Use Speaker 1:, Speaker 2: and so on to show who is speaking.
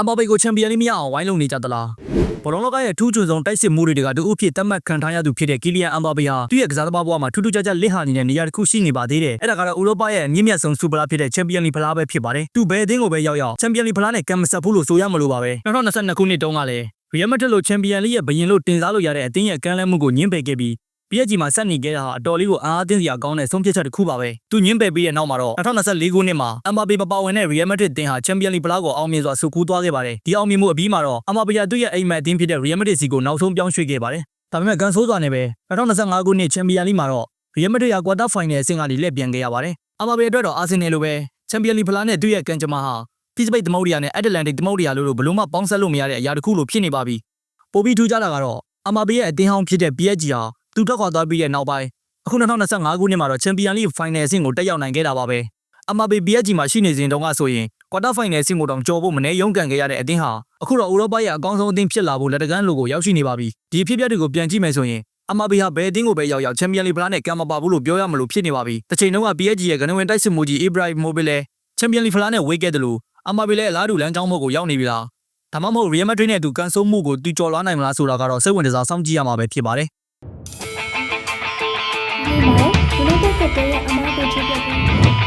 Speaker 1: အမ်ဘာပေကိုချန်ပီယံလိမရအောင်ဝိုင်းလုံနေကြသလားဘောလုံးလောကရဲ့ထူးချွန်ဆုံးတိုက်စစ်မှုတွေကတူအဖြစ်သတ်မှတ်ခံထားရသူဖြစ်တဲ့ကီလီယန်အမ်ဘာပေဟာသူ့ရဲ့ကစားသမားဘဝမှာထူးထူးခြားခြားလစ်ဟာနေတဲ့နေရာတစ်ခုရှိနေပါသေးတယ်အဲ့ဒါကတော့ဥရောပရဲ့အမြင့်မြတ်ဆုံးစူပရာဖြစ်တဲ့ချန်ပီယံလိဖလားပဲဖြစ်ပါတယ်သူဘယ်အသင်းကိုပဲရောက်ရောက်ချန်ပီယံလိဖလားနဲ့ကံမဆက်ဘူးလို့ဆိုရမလို့ပါပဲ2022ခုနှစ်တုန်းကလည်းရီယယ်မက်ဒရစ်လိုချန်ပီယံလိရဲ့ဘရင်လို့တင်စားလို့ရတဲ့အသင်းရဲ့ကမ်းလှမ်းမှုကိုညှင်းပယ်ခဲ့ပြီး PSG မှာဆက်နေခဲ့တာဟာအတော်လေးကိုအားအသင်းစရာကောင်းတဲ့ဆုံးဖြတ်ချက်တစ်ခုပါပဲ။သူညင်းပယ်ပြီးတဲ့နောက်မှာတော့2024ခုနှစ်မှာ Mbappe မပါဝင်တဲ့ Real Madrid တင်ဟာ Champions League ဘလောက်ကိုအောင်မြင်စွာဆူကူးသွားခဲ့ပါတယ်။ဒီအောင်မြင်မှုအပြီးမှာတော့ Mbappe ကသူ့ရဲ့အိမ်မက်အသင်းဖြစ်တဲ့ Real Madrid စီကိုနောက်ဆုံးပြောင်းရွှေ့ခဲ့ပါတယ်။ဒါပေမဲ့ကန်ဆိုးစွာနဲ့ပဲ2025ခုနှစ် Champions League မှာတော့ Real Madrid က quarter final အဆင့်ကနေလက်ပြန်ခဲ့ရပါတယ်။ Mbappe အတွက်တော့ Arsenal လိုပဲ Champions League ဖလားနဲ့သူ့ရဲ့ကံကြမ္မာဟာ Pittsburgh သမုဒ္ဒရာနဲ့ Atlantic သမုဒ္ဒရာလို့ဘလို့မှပေါင်းဆက်လို့မရတဲ့အရာတစ်ခုလိုဖြစ်နေပါပြီ။ပိုပြီးထူးခြားတာကတော့ Mbappe ရဲ့အသင်းဟောင်းဖြစ်တဲ့ PSG ဟာ သူထွက်ခွာသွားပြီးတဲ့နောက်ပိုင်းအခု2025ခုနှစ်မှာတော့ Champions League Final အဆင့်ကိုတက်ရောက်နိုင်ခဲ့တာပါပဲ။ MAP PSG မှာရှိနေစဉ်တုန်းကဆိုရင် Quarter Final အဆင့်ကိုတောင်ကျော်ဖို့မနေရုန်းကန်ခဲ့ရတဲ့အသင်းဟာအခုတော့ဥရောပရဲ့အကောင်းဆုံးအသင်းဖြစ်လာဖို့လက်တကမ်းလိုကိုရောက်ရှိနေပါပြီ။ဒီအဖြစ်အပျက်တွေကိုပြန်ကြည့်မယ်ဆိုရင် MAP ဟာဘယ်အသင်းကိုပဲရောက်ရောက် Champions League ဖလားနဲ့ကံမပါဘူးလို့ပြောရမလို့ဖြစ်နေပါပြီ။တစ်ချိန်တုန်းက PSG ရဲ့ကနဝင်တိုက်စစ်မှုကြီး Ibrahim Mobile လည်း Champions League ဖလားနဲ့ဝေးခဲ့တယ်လို့ MAP လည်းအလားတူလမ်းကြောင်းဘက်ကိုရောက်နေပြီလား။ဒါမှမဟုတ် Real Madrid နဲ့သူကန်ဆိုးမှုကိုသူကျော်လွှားနိုင်မလားဆိုတာကတော့စိတ်ဝင်စားစောင့်ကြည့်ရမှာပဲဖြစ်ပါတယ်။
Speaker 2: ગયા અમારા પછી